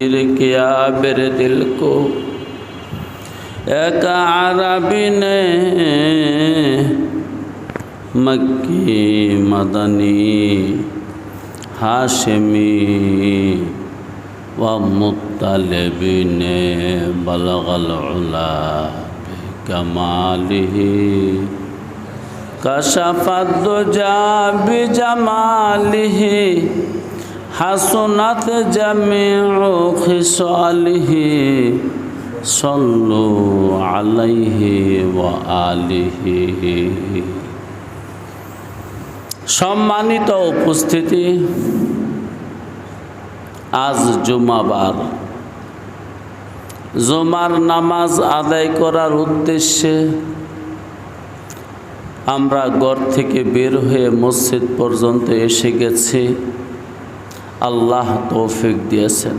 किया मेरे दिल को। एक अरबी ने मक्की मदनी, हाशमी व मुतलब ने बलगल उला कमालिही कशफत दुजा बिजमालिही হাসনাত জামিউ খিসালিহি সল্লু আলাইহি ওয়া আলিহি। সম্মানিত উপস্থিতি, আজ জুমাবার। জুমার নামাজ আদায় করার উদ্দেশ্যে আমরা ঘর থেকে বের হয়ে মসজিদ পর্যন্ত এসে গেছি। আল্লাহ তৌফিক দিয়েছেন।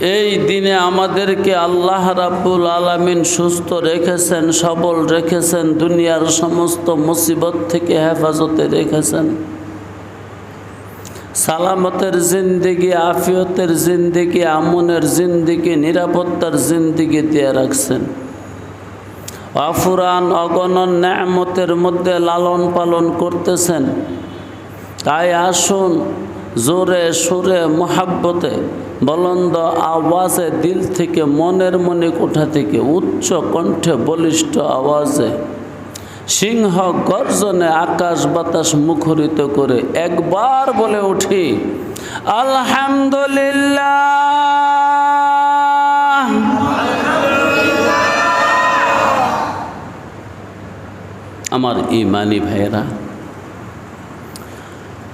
এই দিনে আমাদেরকে আল্লাহ রাব্বুল আলামিন সুস্থ রেখেছেন, সবল রেখেছেন, দুনিয়ার সমস্ত মুসিবত থেকে হেফাজতে রেখেছেন। সালামতের জিন্দিগি, আফিয়তের জিন্দিগি, আমনের জিন্দিগি, নিরাপত্তার জিন্দিগি দিয়ে রাখছেন। অফুরান, অগণন ন্যামতের মধ্যে লালন পালন করতেছেন। তাই আসুন জোরে সুরে মহাব্বতে, বলন্দ আওয়াজে দিল থেকে, মনের মনে কোঠা থেকে, উচ্চ কণ্ঠে বলিষ্ঠ আওয়াজে। সিংহ গর্জনে আকাশ বাতাস মুখরিত করে, একবার বলে উঠি, আলহামদুলিল্লাহ। আমার ইমানি ভাইয়েরা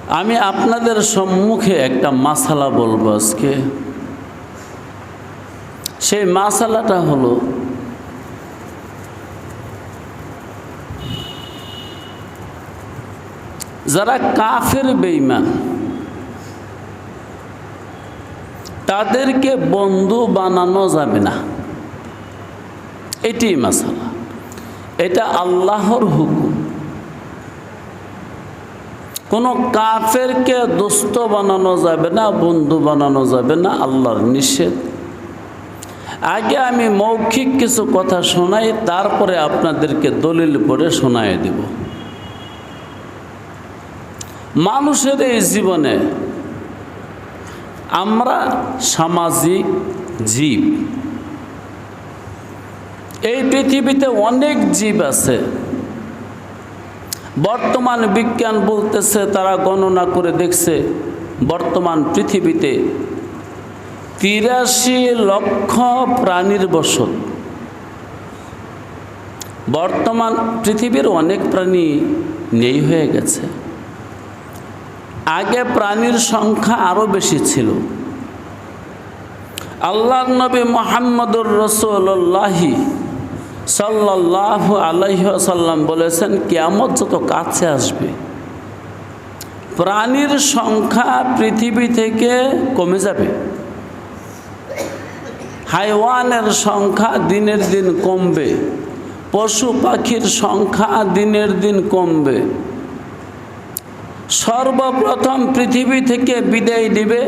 আমি আপনাদের সম্মুখে একটা মাসালা বলব আজকে। সেই মাসালাটা হলো, যারা কাফের বেইমান তাদেরকে বন্ধু বানানো যাবে না। এটি মাসালা। এটা আল্লাহর হুকুম। কোনো কাফেরকে দোস্ত বানানো যাবে না, বন্ধু বানানো যাবে না, আল্লাহর নিষেধ। আগে আমি মৌখিক কিছু কথা শোনাই, তারপরে আপনাদেরকে দলিল পড়ে শোনাই দেব। মানুষের এই জীবনে আমরা সামাজিক জীব। এই পৃথিবীতে অনেক জীব আছে বর্তমান বিজ্ঞান বলতেছে, তারা গণনা করে দেখছে, বর্তমান পৃথিবীতে তিরাশি লক্ষ প্রাণীর বসত। বর্তমান পৃথিবীর অনেক প্রাণী নেই হয়ে গেছে। আগে প্রাণীর সংখ্যা আরও বেশি ছিল। আল্লাহ নবী মোহাম্মদুর রসুল্লাহি সাল্লাহ আলাইসাল্লাম বলেছেন, কেয়ামত যত কাছে আসবে, প্রাণীর সংখ্যা পৃথিবী থেকে কমে যাবে। হাইওয়ানের সংখ্যা দিনের দিন কমবে, পশু পাখির সংখ্যা দিনের দিন কমবে। সর্বপ্রথম পৃথিবী থেকে বিদায় দিবে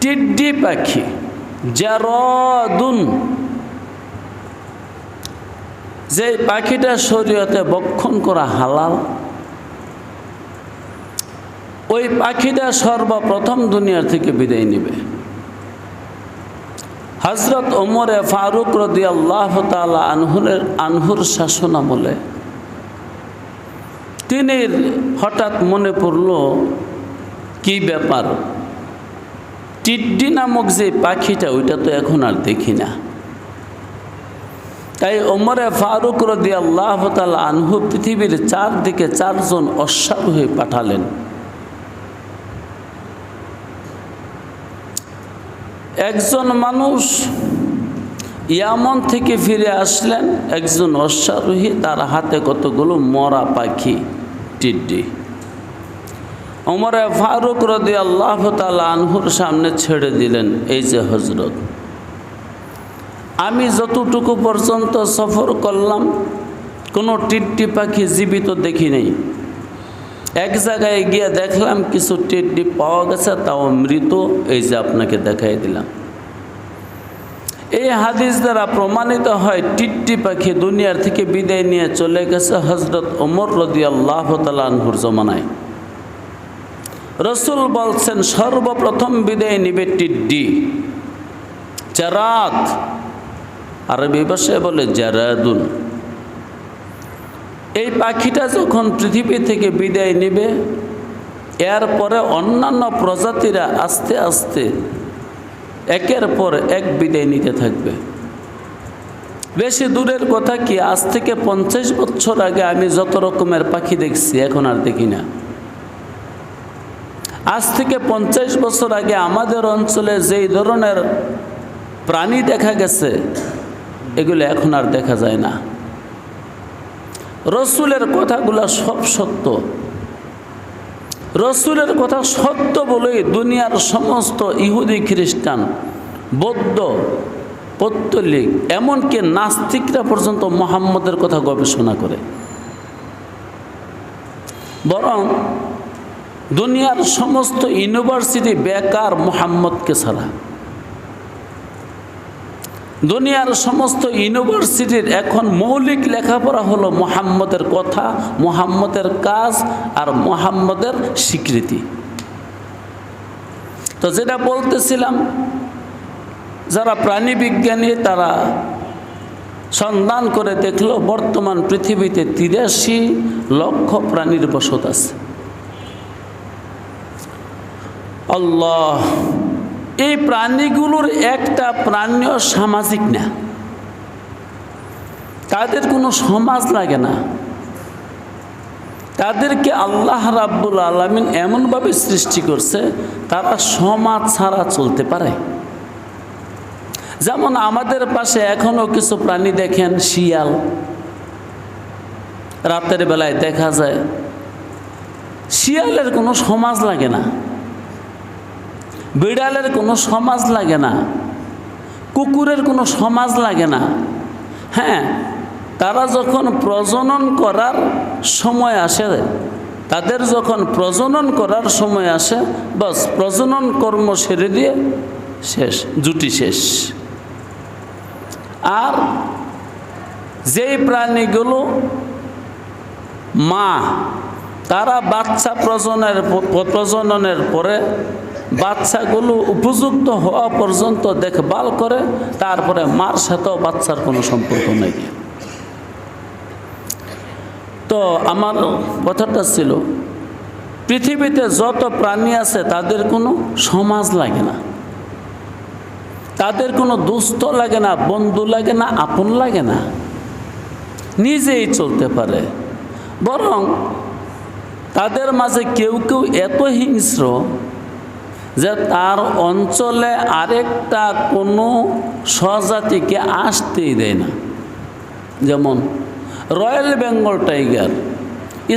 টিড্ডি পাখি। জারদুন। যে পাখিটা শরীয়তে বক্ষণ করা হালাল, ওই পাখিটা সর্বপ্রথম দুনিয়ার থেকে বিদায় নেবে। হজরত ওমরে ফারুক রদি আল্লাহ তালা আনহুরের আনহুর শাসন আমলে তিনি হঠাৎ মনে পড়ল, কি ব্যাপার? টিড্ডি নামক যে পাখিটা, ওইটা তো এখন আর দেখি না। তাই ওমরে ফারুক রদি আল্লাহ তালা আনহু পৃথিবীর চারদিকে চারজন অশ্বারোহী পাঠালেন। একজন মানুষ ইয়ামন থেকে ফিরে আসলেন, একজন অশ্বারোহী, তার হাতে কতগুলো মরা পাখি, টিড্ডি। ওমরে ফারুক রদি আল্লাহ আনহুর সামনে ছেড়ে দিলেন, এই যে হজরত আমি যতটুকু পর্যন্ত সফর করলাম, কোনো টিট্টি পাখি জীবিত দেখি নেই। এক জায়গায় গিয়ে দেখলাম কিছু টেড্ডি পাওয়া গেছে, তাও মৃত, এই যে আপনাকে দেখাই দিলাম। এই হাদিস দ্বারা প্রমাণিত হয় টিট্টি পাখি দুনিয়ার থেকে বিদায় নিয়ে চলে গেছে হজরত ওমর রদি আল্লাহ তালানহুর জমানায়। রসুল বলছেন, সর্বপ্রথম বিদায় নিবে টিড্ডি, জারাত। আরবি ভাষায় বলে জারাদুন। এই পাখিটা যখন পৃথিবী থেকে বিদায় নেবে, এরপরে অন্যান্য প্রজাতিরা আস্তে আস্তে একের পর এক বিদায় নিতে থাকবে। বেশি দূরের কথা কি, আজ থেকে পঞ্চাশ বছর আগে আমি যত রকমের পাখি দেখছি, এখন আর দেখি না। আজ থেকে পঞ্চাশ বছর আগে আমাদের অঞ্চলে যেই ধরনের প্রাণী দেখা গেছে, এগুলো এখন আর দেখা যায় না। রসুলের কথাগুলো সব সত্য। রসুলের কথা সত্য বলেই দুনিয়ার সমস্ত ইহুদি খ্রিস্টান, বৌদ্ধ, পত্তলিক, এমনকি নাস্তিকরা পর্যন্ত মোহাম্মদের কথা গবেষণা করে। বরং দুনিয়ার সমস্ত ইউনিভার্সিটি বেকার মোহাম্মদকে ছাড়া। দুনিয়ার সমস্ত ইউনিভার্সিটির এখন মৌলিক লেখাপড়া হলো মোহাম্মদের কথা, মোহাম্মদের কাজ আর মোহাম্মদের স্বীকৃতি। তো যেটা বলতেছিলাম, যারা প্রাণী বিজ্ঞানী তারা সন্ধান করে দেখল বর্তমান পৃথিবীতে তিরাশি লক্ষ প্রাণীর বসত আছে। আল্লাহ, এই প্রাণীগুলোর একটা প্রাণীয় সামাজিক না। তাদের কোনো সমাজ লাগে না। তাদেরকে আল্লাহ রাব্বুল আলমিন এমনভাবে সৃষ্টি করছে, তারা সমাজ ছাড়া চলতে পারে। যেমন আমাদের পাশে এখনও কিছু প্রাণী দেখেন, শিয়াল। রাতের বেলায় দেখা যায়, শিয়ালের কোনো সমাজ লাগে না। বিড়ালের কোনো সমাজ লাগে না, কুকুরের কোনো সমাজ লাগে না। হ্যাঁ তারা যখন প্রজনন করার সময় আসে, তাদের যখন প্রজনন করার সময় আসে, বাস প্রজনন কর্ম সেরে দিয়ে শেষ, জুটি শেষ। আর যেই প্রাণীগুলো মা, তারা বাচ্চা প্রজনের প্রজননের পরে বাচ্চাগুলো উপযুক্ত হওয়া পর্যন্ত দেখভাল করে, তারপরে মার সাথেও বাচ্চার কোনো সম্পর্ক নেই। তো আমার কথাটা ছিল, পৃথিবীতে যত প্রাণী আছে তাদের কোনো সমাজ লাগে না। তাদের কোনো দুস্থ লাগে না, বন্ধু লাগে না, আপন লাগে না। নিজেই চলতে পারে। বরং তাদের মাঝে কেউ কেউ এত হিংস্র যে তার অঞ্চলে আরেকটা কোনো স্বজাতিকে আসতেই দেয় না। যেমন রয়্যাল বেঙ্গল টাইগার,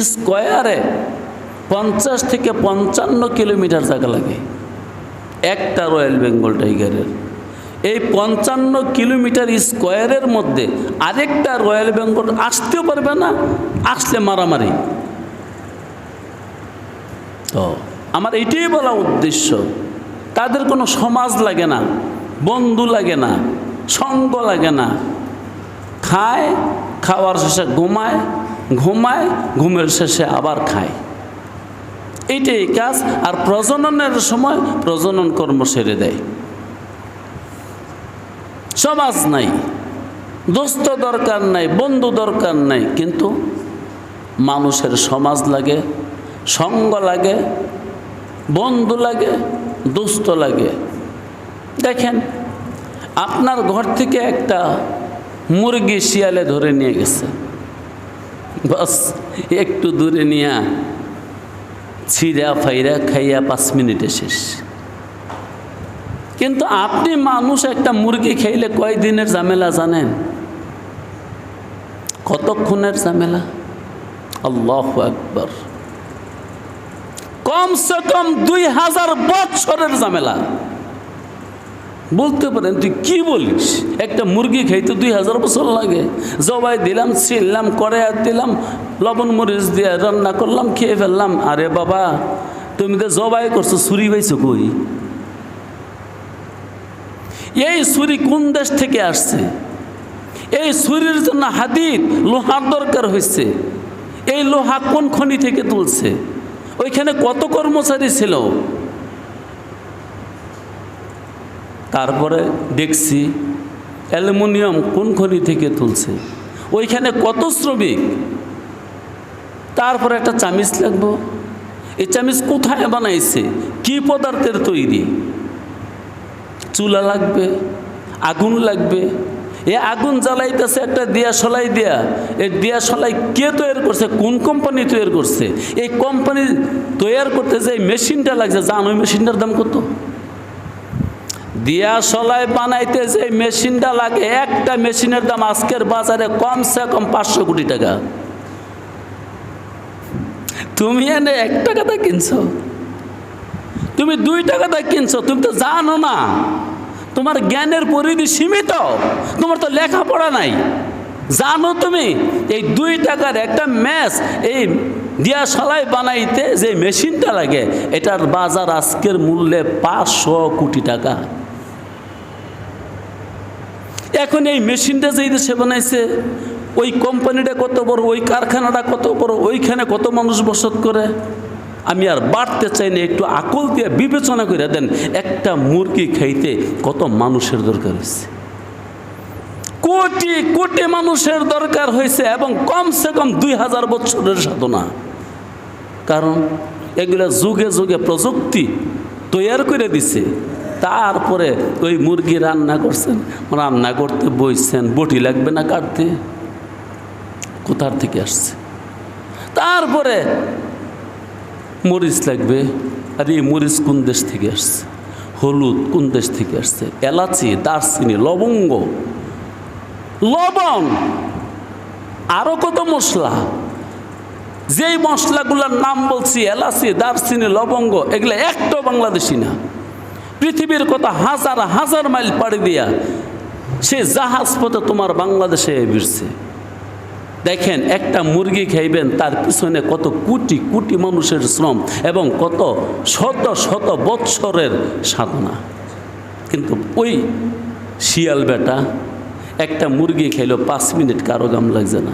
স্কোয়ারে পঞ্চাশ থেকে পঞ্চান্ন কিলোমিটার জায়গা লাগে, একটা রয়্যাল বেঙ্গল টাইগারের। এই পঞ্চান্ন কিলোমিটার স্কোয়ারের মধ্যে আরেকটা রয়্যাল বেঙ্গল আসতেও পারবে না, আসলে মারামারি। তো আমার এটাই বলা উদ্দেশ্য। তাদের কোনো সমাজ লাগে না, বন্ধু লাগে না, সঙ্গ লাগে না। খায়, খাওয়ার শেষে ঘুমায় ঘুমায়, ঘুমের শেষে আবার খায়। এইটাই কাজ, আর প্রজননের সময় প্রজনন কর্ম সেরে দেয়। সমাজ নাই, দোস্ত দরকার নাই, বন্ধু দরকার নাই, কিন্তু মানুষের সমাজ লাগে, সঙ্গ লাগে বন্ধু লাগে দুস্থ লাগে। দেখেন, আপনার ঘর থেকে একটা মুরগি শিয়ালে ধরে নিয়ে গেছে। বাস, একটু দূরে নিয়ে ছিঁড়া ফাইরা খাইয়া পাঁচ মিনিটে শেষ। কিন্তু আপনি মানুষ একটা মুরগি খাইলে কয় দিনের ঝামেলা জানেন? কতক্ষণের ঝামেলা? আল্লাহ একবার কমসে কম দুই হাজার বছরের ঝামেলা। বলতে পারেন, তুই কি বলিস? একটা মুরগি খাইতে দুই হাজার বছর লাগে। জবাই দিলাম ছিললাম আর দিলাম, লবণ, মরিচ দিয়ে রান্না করলাম, খেয়ে ফেললাম। আরে বাবা, তুমি তো জবাই করছ, ছুরি পাইছো কই? এই ছুরি কোন দেশ থেকে আসছে? এই ছুরির জন্য হাদিদ লোহার দরকার হয়েছে এই লোহা কোন খনি থেকে তুলছে? ওইখানে কত কর্মচারী ছিল? তারপরে দেখছি অ্যালুমিনিয়াম কোন খনি থেকে তুলছে? ওইখানে কত শ্রমিক? তারপরে একটা চামিচ লাগবো। এই চামিচ কোথায় বানাইছে? কি পদার্থের তৈরি? চুলা লাগবে, আগুন লাগবে এ আগুন জ্বালাইতেছে একটা দিয়া সলাই দিয়া। এই দিয়া সলাই কে তৈরি করছে? কোন কোম্পানি তৈরি করছে? এই কোম্পানি তৈরি করতে যে মেশিনটা লাগছে, জান ওই মেশিনটার দাম কত? দিয়া সলাই বানাইতে যে মেশিনটা লাগে, একটা মেশিনের দাম আজকের বাজারে কমসে কম পাঁচশো কোটি টাকা। তুমি এনে এক টাকাতে কিনছো। তুমি দুই টাকাতে কিনছো, তুমি তো জানো না। তোমার জ্ঞানের পরিধি সীমিত, তোমার তো লেখাপড়া নাই। জানো তুমি, এই দুই টাকার একটা ম্যাচ এই দিয়া সালাই বানাইতে যে মেশিনটা লাগে, এটার বাজার আজকের মূল্যে পাঁচশো কোটি টাকা। এখন এই মেশিনটা যেই দেশে বানাইছে, ওই কোম্পানিটা কত বড়, ওই কারখানাটা কত বড়, ওইখানে কত মানুষ বসত করে? আমি আর বাড়তে চাই না, একটু আকল দিয়ে বিবেচনা করে দেন, একটা মুরগি খাইতে কত মানুষের দরকার হয়েছে কোটি কোটি মানুষের দরকার হয়েছে এবং কমসে কম দুই হাজার বছরের সাধনা। কারণ এগুলো যুগে যুগে প্রযুক্তি তৈয়ার করে দিছে। তারপরে ওই মুরগি রান্না করছেন, রান্না করতে বইছেন, বটি লাগবে না কাটতে? কোথার থেকে আসছে? তারপরে মরিচ লাগবে। আর এই মরিচ কোন দেশ থেকে আসছে? হলুদ কোন দেশ থেকে আসছে? এলাচি, দারচিনি, লবঙ্গ। লবণ। আরও কত মশলা? যেই মশলাগুলোর নাম বলছি, এলাচি, দারচিনি, লবঙ্গ, এগুলো একটাও বাংলাদেশি না। পৃথিবীর কত হাজার হাজার মাইল পাড়ি দিয়া সে জাহাজ পথে তোমার বাংলাদেশে বিরছে দেখেন, একটা মুরগি খাইবেন, তার পিছনে কত কোটি কোটি মানুষের শ্রম এবং কত শত শত বৎসরের সাধনা। কিন্তু ওই শিয়াল বেটা একটা মুরগি খাইলো, পাঁচ মিনিট কারও গাম লাগছে না।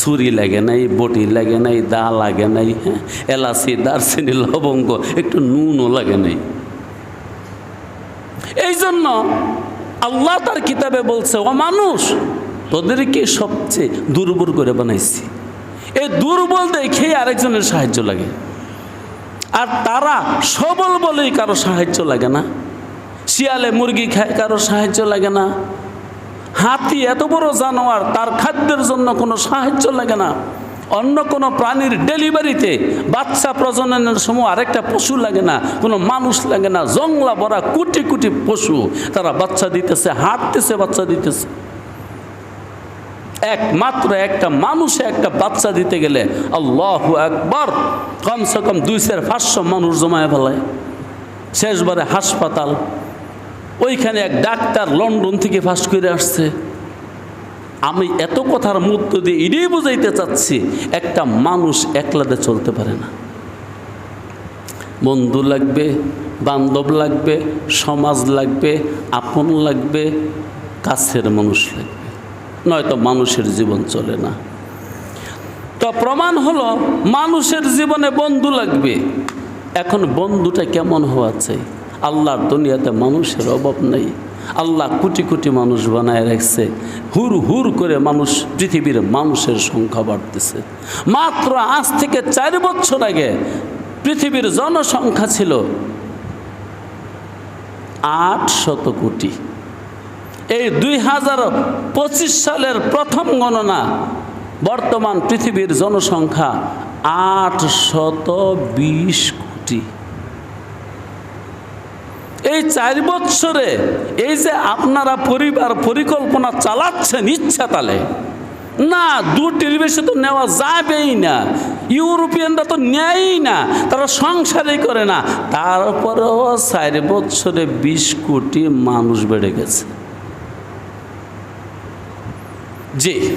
ছুরি লাগে নাই, বটি লাগে নাই, দা লাগে নাই হ্যাঁ এলাচি, দারচিনি, লবঙ্গ, একটু নুনও লাগে নাই। এই জন্য আল্লাহ তার কিতাবে বলছে, ও মানুষ তোদেরকে সবচেয়ে দুর্বল করে বানাইছি। এই দুর্বল দেখেই আরেকজনের সাহায্য লাগে। আর তারা সবল বলেই কারও সাহায্য লাগে না। শিয়ালে মুরগি খায়, কারও সাহায্য লাগে না। হাতি এত বড় জানোয়ার, তার খাদ্যের জন্য কোনো সাহায্য লাগে না। অন্য কোনো প্রাণীর ডেলিভারিতে বাচ্চা প্রজননের সময় আরেকটা পশু লাগে না, কোনো মানুষ লাগে না। জংলা ভরা কোটি কোটি পশু তারা বাচ্চা দিতেছে, হাঁটতেছে, বাচ্চা দিতেছে। একমাত্র একটা মানুষে একটা বাচ্চা দিতে গেলে আল্লাহ একবার কমসে কম দুই চার পাঁচশো মানুষ জমায় ফেলায় শেষবারে হাসপাতাল, ওইখানে এক ডাক্তার লন্ডন থেকে ফাঁস করে আসছে। আমি এত কথার মধ্য দিয়ে এটাই বুঝাইতে চাচ্ছি, একটা মানুষ একলাতে চলতে পারে না। বন্ধু লাগবে, বান্ধব লাগবে, সমাজ লাগবে, আপন লাগবে, কাছের মানুষ লাগবে। নয়তো মানুষের জীবন চলে না। তো প্রমাণ হলো, মানুষের জীবনে বন্ধু লাগবে। এখন বন্ধুটা কেমন হওয়া চাই? আল্লাহর দুনিয়াতে মানুষের অভাব নেই। আল্লাহ কোটি কোটি মানুষ বানায় রাখছে। হুর হুর করে মানুষ, পৃথিবীর মানুষের সংখ্যা বাড়তেছে। মাত্র আজ থেকে চার বছর আগে পৃথিবীর জনসংখ্যা ছিল আট শত কোটি। এই দুই হাজার পঁচিশ সালের প্রথম গণনা বর্তমান পৃথিবীর জনসংখ্যা আট শত বিশ কোটি। এই চার বৎসরে এই যে আপনারা পরিবার পরিকল্পনা চালাচ্ছেন ইচ্ছা তালে, না, দুটির বেশি তো নেওয়া যাবেই না। ইউরোপিয়ানরা তো নেয়ই না, তারা সংসারই করে না। তারপরেও চার বৎসরে বিশ কোটি মানুষ বেড়ে গেছে। জি।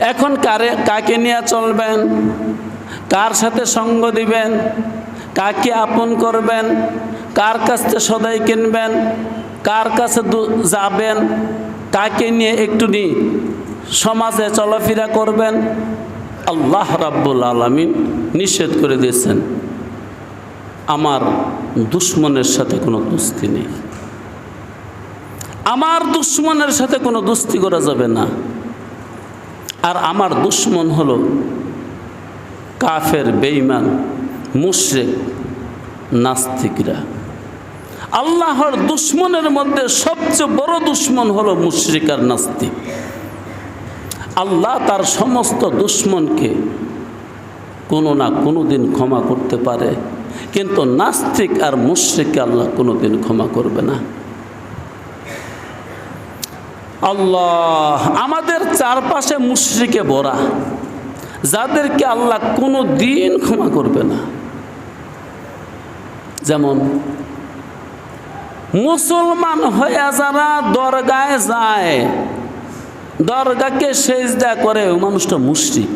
এখন কারে, কাকে নিয়ে চলবেন? কার সাথে সঙ্গ দিবেন? কাকে আপন করবেন? কার কাছ সদাই কিনবেন? কার কাছে যাবেন? কাকে নিয়ে একটু নি? সমাজে চলাফেরা করবেন? আল্লাহ রাব্বুল আলমিন নিষেধ করে দিয়েছেন। আমার দুশ্মনের সাথে কোনো দুস্তি নেই। আমার দুশ্মনের সাথে কোনো দুস্তি করা যাবে না। আর আমার দুশ্মন হল কাফের, বেঈমান, মুশরিক, নাস্তিকরা। আল্লাহর দুশ্মনের মধ্যে সবচেয়ে বড় দুশ্মন হল মুশরিক আর নাস্তিক। আল্লাহ তার সমস্ত দুশ্মনকে কোনো না কোনো দিন ক্ষমা করতে পারে, কিন্তু নাস্তিক আর মুশরিককে আল্লাহ কোনো দিন ক্ষমা করবে না। আল্লাহ, আমাদের চারপাশে মুশরিকে বরা যাদেরকে আল্লাহ কোনো দিন ক্ষমা করবে না। যেমন, মুসলমান হয়ে যারা দরগায় যায়, দরগাকে সেজদা করে মানুষটা মুশরিক।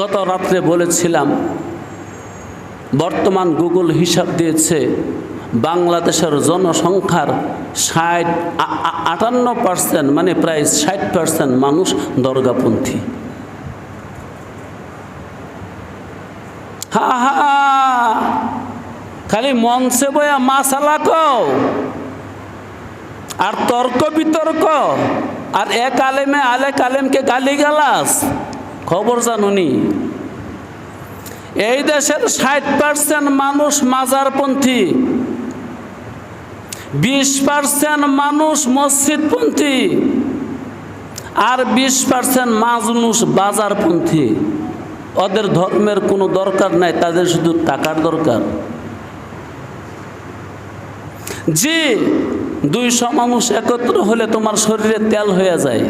গত রাত্রে বলেছিলাম, বর্তমান গুগল হিসাব দিয়েছে বাংলাদেশের জনসংখ্যার ষাট আটান্ন পার্সেন্ট মানে প্রায় ষাট পার্সেন্ট মানুষ দরগাপন্থী। হা হা খালি মঞ্চে বয়া মাসালা কও। আর তর্ক বিতর্ক। আর এক আলেমে আলে কালেমকে গালি গালাস খবর জানুনি। এই দেশের ষাট পার্সেন্ট মানুষ মাজারপন্থী। বিশ পার্সেন্ট মানুষ মসজিদপন্থী আর বিশ পার্সেন্ট মানুষ বাজারপন্থী। ওদের ধর্মের কোনো দরকার নাই, তাদের শুধু টাকার দরকার। যে দুইশো মানুষ একত্র হলে তোমার শরীরে তেল হয়ে যায়।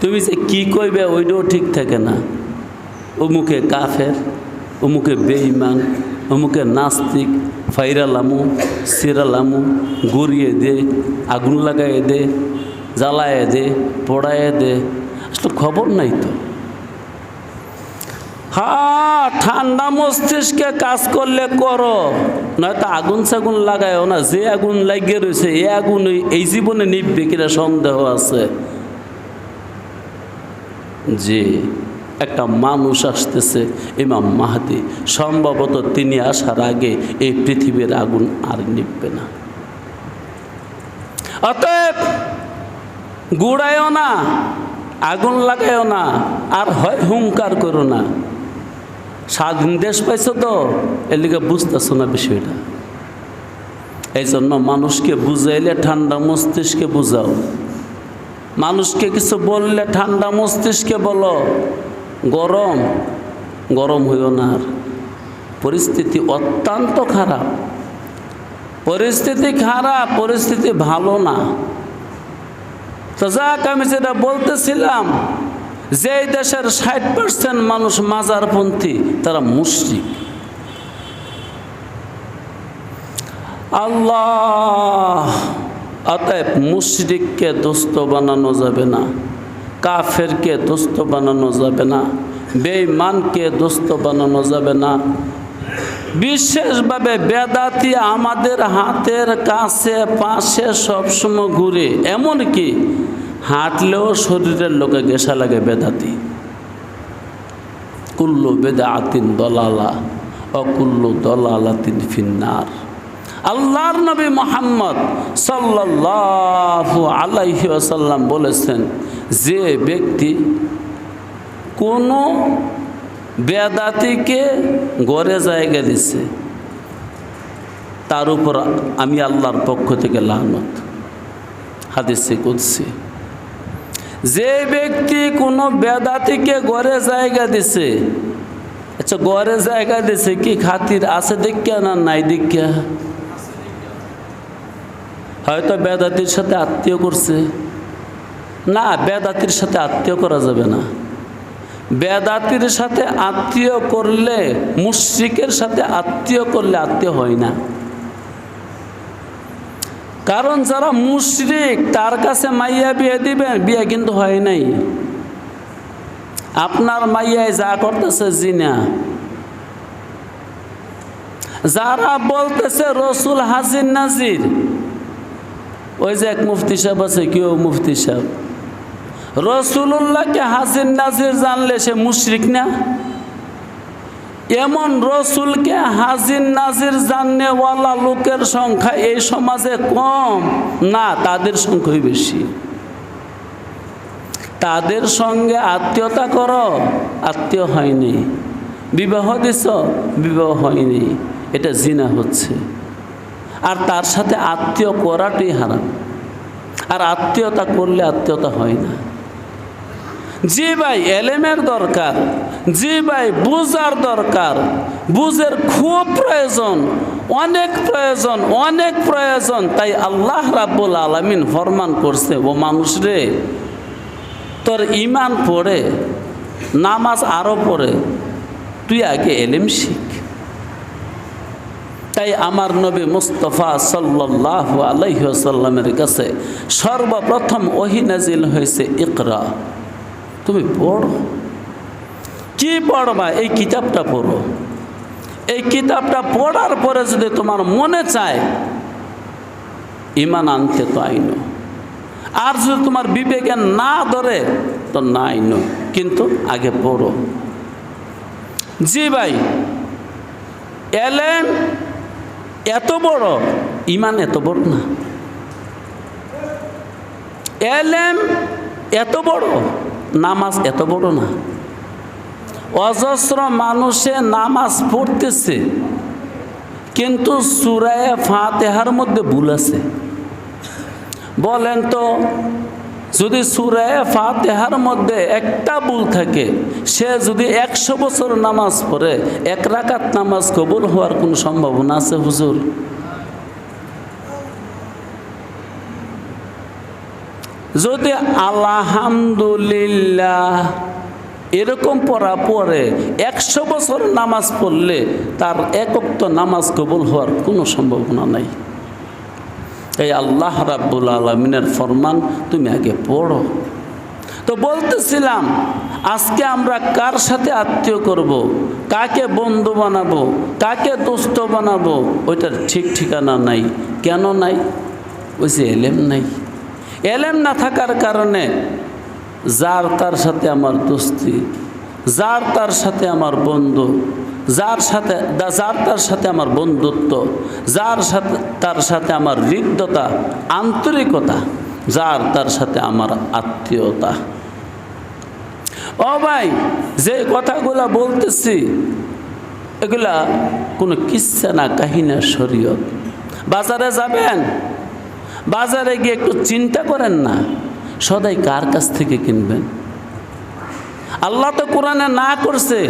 তুমি যে কি কইবে ওইটাও ঠিক থাকে না। অমুকে কাফের, অমুকে বেঈমান। অমুকে নাস্তিক, ফাইরালামু, সিরালামু, গড়িয়ে দে, আগুন লাগাইয়ে দে, জ্বালায় দে, পড়ায় দে, আসলে খবর নাই তো। হ্যাঁ ঠান্ডা মস্তিষ্কে কাজ করলে করো, নয়তো আগুন সাগুন লাগায়ও না, যে আগুন লাগিয়ে রয়েছে, এ আগুন এই জীবনে নিববে কিনা সন্দেহ আছে। যে একটা মানুষ আসতেছে, ইমাম মাহাদি। সম্ভবত তিনি আসার আগে এই পৃথিবীর আগুন আর নিববে না। অতএব গুড়ায়ও না, আগুন লাগায়ও না, আর হয় হুঙ্কার করো না। স্বাধীন দেশ পাইছো তো এর লিগে বুঝতেছো না বিষয়টা। এই জন্য মানুষকে বুঝাইলে ঠান্ডা মস্তিষ্কে বুঝাও। মানুষকে কিছু বললে ঠান্ডা মস্তিষ্কে বলো। গরম গরম হইও না আর। পরিস্থিতি অত্যন্ত খারাপ। পরিস্থিতি খারাপ, পরিস্থিতি ভালো না। তো যাক, আমি যেটা বলতেছিলাম, যে দেশের ষাট পার্সেন্ট মানুষ মাজারপন্থী, তারা মুসলিম আল্লাহ, অতএব মুশরিককে দোস্ত বানানো যাবে না। কাফেরকে দোস্ত বানানো যাবে না, বেঈমানকে দোস্ত বানানো যাবে না। বিশেষভাবে বেদাতি আমাদের হাতের কাছে, পাশে সবসময় ঘুরে। এমনকি হাঁটলেও শরীরের লোকে গেসা লাগে বেদাতি। কুল্লু বেদা আতিন দলালা, অকুল্লু দলালাতিন ফিন্নার। আল্লাহর নবী মোহাম্মদ সাল্লাল্লাহু আলাইহি আসাল্লাম বলেছেন, যে ব্যক্তি কোনো বেদাতিকে গড়ে জায়গা দিছে, তার উপর আমি আল্লাহর পক্ষ থেকে লানত। হাদিসে কুদছি যে ব্যক্তি কোনো বেদাতিকে গড়ে জায়গা দিছে আচ্ছা গড়ে জায়গা দিছে কি খাতির আছে দেখা না নাই দেখা হয়তো বেদাতির সাথে আত্মীয় করছে। না, বেদাতির সাথে আত্মীয় করা যাবে না। বেদাতির সাথে আত্মীয় করলে, মুশ্রিকের সাথে আত্মীয় করলে আত্মীয় হয় না। কারণ যারা মুশরিক, তার কাছে মাইয়া বিয়ে দিবেন, বিয়ে কিন্তু হয় নাই। আপনার মাইয়ায় যা করতেছে জিনা। যারা বলতেছে রসুল হাজির নাজির ওই যে এক মুফতি সাহেব আছে, কেউ মুফতি সাহেব। রসুল্লাহকে হাজির নাজির জানলে সে মুশরিক না? এমন রসুলকে হাজির নাজির জাননেওয়ালা লোকের সংখ্যা এই সমাজে কম? না, তাদের সংখ্যাই বেশি। তাদের সঙ্গে আত্মীয়তা করো, আত্মীয় হয়নি। বিবাহ দিছ, বিবাহ হয়নি। এটা জিনা হচ্ছে। আর তার সাথে আত্মীয় করাটাই হারাম। আর আত্মীয়তা করলে আত্মীয়তা হয় না। জি ভাই এলেমের দরকার জি ভাই বুঝার দরকার, বুঝের খুব প্রয়োজন, অনেক প্রয়োজন অনেক প্রয়োজন, তাই আল্লাহ রাব্বুল আলমিন ফরমান করছে, ও মানুষ রে, তোর ইমান পড়ে, নামাজ আরও পড়ে, তুই আগে এলেম শিখ। তাই আমার নবী মুস্তফা সাল্লাহ আলাইসাল্লামের কাছে সর্বপ্রথম ওহি নাজিল হয়েছে ইকরা। তুমি পড়ো। কি পড়বা? এই কিতাবটা পড়ো। এই কিতাবটা পড়ার পরে যদি তোমার মনে চায়, ইমান আনতে তো আইনো। আর যদি তোমার বিবেকে না ধরে, তো না আইনো। কিন্তু আগে পড়ো। জি ভাই, এলেন এত বড়, ইমান এত বড় না। এলেম এত বড়, নামাজ এত বড় না। অজস্র মানুষে নামাজ পড়তেছে, কিন্তু সুরায় ফাতেহার মধ্যে ভুল আছে। বলেন তো যদি সুরায় ফাতেহার মধ্যে একটা ভুল থাকে, সে যদি একশো বছর নামাজ পড়ে, এক রাকাত নামাজ কবুল হওয়ার কোনো সম্ভাবনা আছে হুজুর? যদি আলহামদুলিল্লাহ এরকম পড়া পরে একশো বছর নামাজ পড়লে তার একক্ত নামাজ কবুল হওয়ার কোনো সম্ভাবনা নাই। এই আল্লাহ রাব্বুল আলমিনের ফরমান তুমি আগে পড়ো। তো বলতেছিলাম, আজকে আমরা কার সাথে আত্মীয় করব। কাকে বন্ধু বানাবো? কাকে দোস্ত বানাবো? ওইটার ঠিক ঠিকানা নাই। কেন নাই? ওই যে এলেম নাই। এলেম না থাকার কারণে যার তার সাথে আমার দোস্তি, যার তার সাথে আমার বন্ধু যার সাথে যার তার সাথে আমার বন্ধুত্ব, যার সাথে, তার সাথে আমার হৃদ্যতা, আন্তরিকতা যার তার সাথে আমার আত্মীয়তা। ও ভাই, যে কথাগুলো বলতেছি, এগুলা কোনো কিচ্ছা না কাহিনা শরীয়ত। বাজারে যাবেন, বাজারে গিয়ে একটু চিন্তা করেন না, সদাই কার কাছ থেকে কিনবেন? আল্লাহ তো কোরআনে না করছে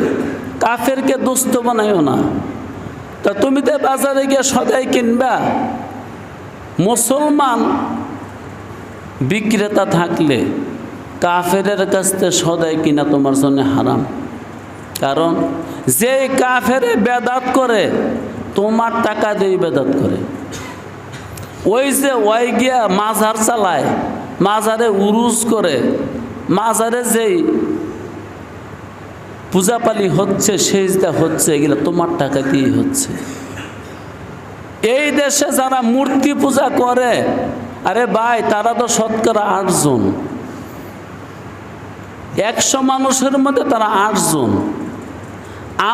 কাফেরকে দুস্থ বানাইও না। তা তুমি তো বাজারে গিয়ে সদাই কিনবা, মুসলমান বিক্রেতা থাকলে কাফেরের কাছ থেকে সদাই কিনা তোমার জন্য হারাম। কারণ যে কাফেরে বেদাত করে, তোমার টাকা দিয়ে বেদাত করে। ওই যে ওই গিয়া মাঝার চালায়, মাজারে উরুজ করে, মাজারে যেই পূজাপালি হচ্ছে, সেজদা হচ্ছে, এগুলো তোমার টাকা দিয়ে হচ্ছে। এই দেশে যারা মূর্তি পূজা করে, আরে ভাই, তারা তো শতকরা আটজন। একশো মানুষের মধ্যে তারা আটজন।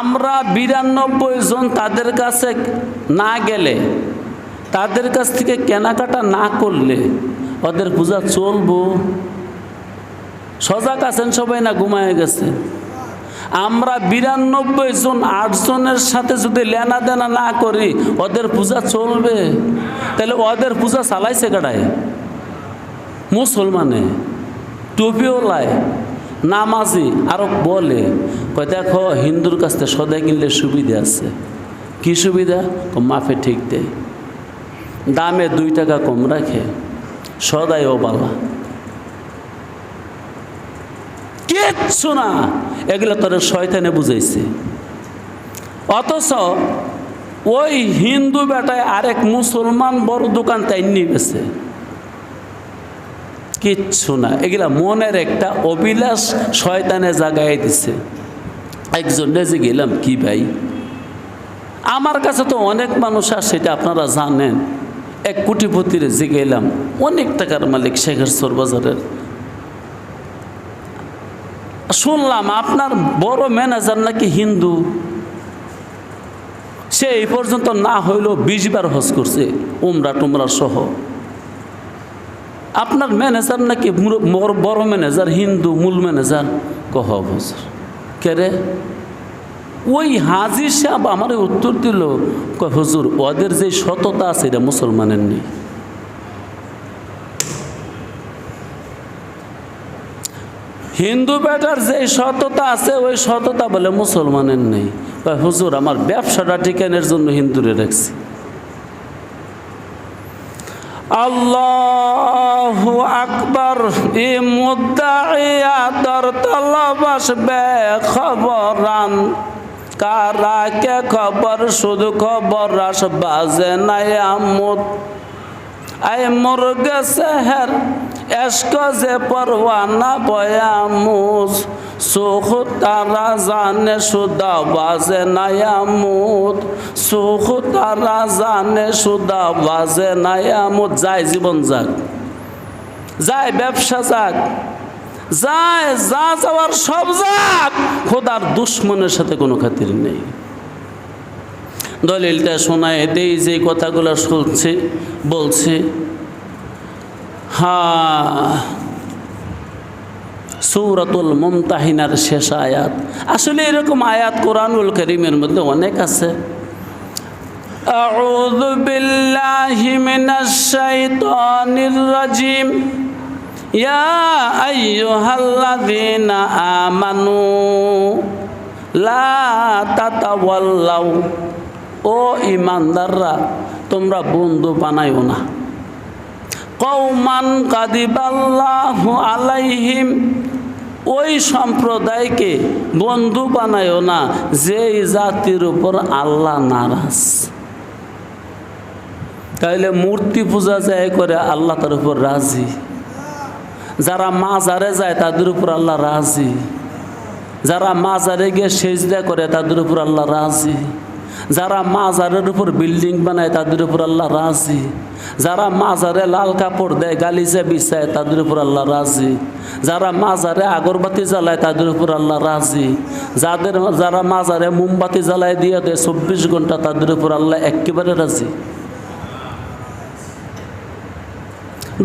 আমরা বিরানব্বই জন তাদের কাছে না গেলে, তাদের কাছ থেকে কেনাকাটা না করলে ওদের পূজা চলবো। সজাগ আছেন সবাই না ঘুমায় গেছে? আমরা বিরানব্বই জন আটজনের সাথে যদি লেনা দেনা না করি, ওদের পূজা চলবে। তাহলে ওদের পূজা চালাইছে কাটায় মুসলমানে। টুপিও লাই, নামাজি আরও বলে, কয় দেখো, হিন্দুর কাছ থেকে সদাই কিনলে সুবিধা আছে। কি সুবিধা? মাফে ঠিক দেয় দামে দুই টাকা কম রাখে। সদাই ও বালা কিচ্ছু না। এগুলো তোর শয়তানে বুঝাইছে। অথচ ওই হিন্দু বেটায় আরেক মুসলমান বড় দোকান তাই নিবেছে। কিচ্ছু না। এগুলা মনের একটা অভিলাষ শয়তানে জাগাই দিছে। একজন যে গেলাম, কি ভাই? আমার কাছে তো অনেক মানুষ আর সেটা আপনারা জানেন। এক কোটিপতির যে গেলাম। অনেক টাকার মালিক শেখের সোর বাজারের শুনলাম আপনার বড় ম্যানেজার নাকি হিন্দু। সে এই পর্যন্ত না হইলেও বিশ বার হজ করছে, উমরা টুমরা সহ। আপনার ম্যানেজার নাকি বড়- ম্যানেজার, হিন্দু মূল ম্যানেজার? কহ বছর কেরে ওই হাজির সাহেব আমার উত্তর দিল হুজুর, ওদের যে সততা আছে এটা মুসলমানের নেই। হিন্দু বেটার যে সততা আছে, ওই সততা বলে মুসলমানের নেই। হুজুর, আমার ব্যবসাটা ঠিকানের জন্য হিন্দুরে রাখছি। আল্লাহ আকবর ই মুদ্দাইয়াদর তলবাস বে খবরান কারা কে খবর, শুধু খবর রাস বাজে নাই আই মুরগে সেহের, এশক যে পরওয়ানা বয়ামুজ সুখ তারা জানে সুদা বাজে নায়ামুদ সুখ তারা জানে সুদা বাজে নায়ামুদ যায় জীবন যাক যায় ব্যবসা যাক যায় যা যাওয়ার সব যাক, খোদার দুশ্মনের সাথে কোনো খাতির নেই। দলিলটা শোনায় দেই যে কথাগুলো শুনছে বলছে হ্যাঁ সৌরাতুল মুমতাহিনার শেষ আয়াত আসলে এরকম আয়াত কোরআনুল করিমের মধ্যে অনেক আছে أعوذ بالله من الشيطان الرجيم يا أيها الذين آمنوا لا تتولوا ও ইমানদাররা, তোমরা বন্ধু বানাইও না। কৌমান কাদিবাল্লাহু আলাইহিম, ওই সম্প্রদায়কে বন্ধু বানায়ও না, যেই জাতির উপর আল্লাহ নারাজ। তাইলে মূর্তি পূজা যায় করে আল্লাহ তার উপর রাজি। যারা মাজারে যায় তাদের উপর আল্লাহ রাজি। যারা মাজারে গিয়ে সেজদা করে তাদের উপর আল্লাহ রাজি। যারা মাজারের উপর বিল্ডিং বানায়, তাদের উপর আল্লাহ রাজি। যারা মাজারে লাল কাপড় দেয়, গালিচা বিছায়, তাদের উপর আল্লাহ রাজি। যারা মাজারে আগরবাতি জ্বালায়, তাদের উপর আল্লাহ রাজি। যাদের যারা মাজারে মোমবাতি জ্বালায় দিয়ে দেয়, চব্বিশ ঘণ্টা তাদের উপর আল্লাহ একেবারে রাজি।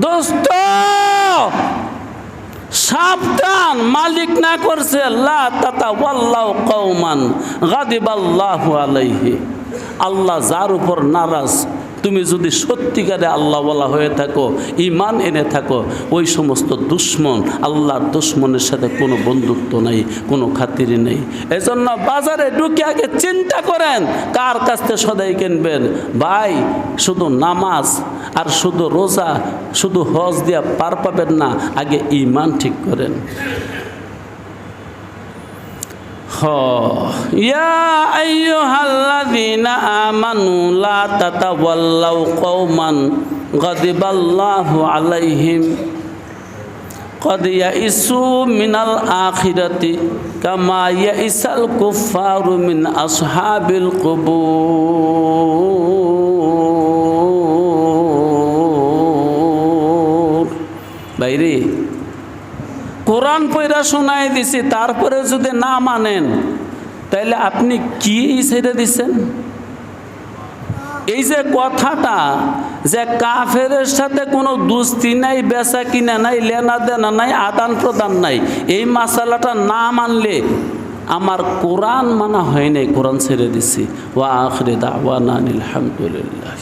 দোস্ত! সাবধান মালিক না করছে লা তাতা ওয়াল্লাহ কৌমান গাদিবাল্লাহু আলাইহি। আল্লাহ যার উপর নারাজ তুমি যদি সত্যিকারে আল্লাহ বলা হয়ে থাকো ইমান এনে থাকো, ওই সমস্ত দুশ্মন, আল্লাহর দুশ্মনের সাথে কোনো বন্ধুত্ব নেই, কোনো খাতির নেই। এজন্য বাজারে ঢুকে আগে চিন্তা করেন, কার কাছ থেকে সদাই কিনবেন? ভাই, শুধু নামাজ আর শুধু রোজা, শুধু হজ দিয়া পার পাবেন না, আগে ইমান ঠিক করেন। آه. يا أيها الذين آمنوا لا تتولوا قوما غضب الله عليهم قد يئسوا من الآخرة كما يئس الكفار من أصحاب القبور. কোরআন পয়রা শোনাই দিছি, তারপরে যদি না মানেন তাহলে আপনি কি ছেড়ে দিচ্ছেন এই যে কথাটা যে কাফের সাথে কোনো দুস্তি নাই, বেচা কিনা নাই, লেনা দেনা নাই, আদান প্রদান নাই, এই মশালাটা না মানলে আমার কোরআন মানা হয় নাই, কোরআন ছেড়ে দিছি। ওয়া আখরে দাওয়ানা আলহামদুলিল্লাহ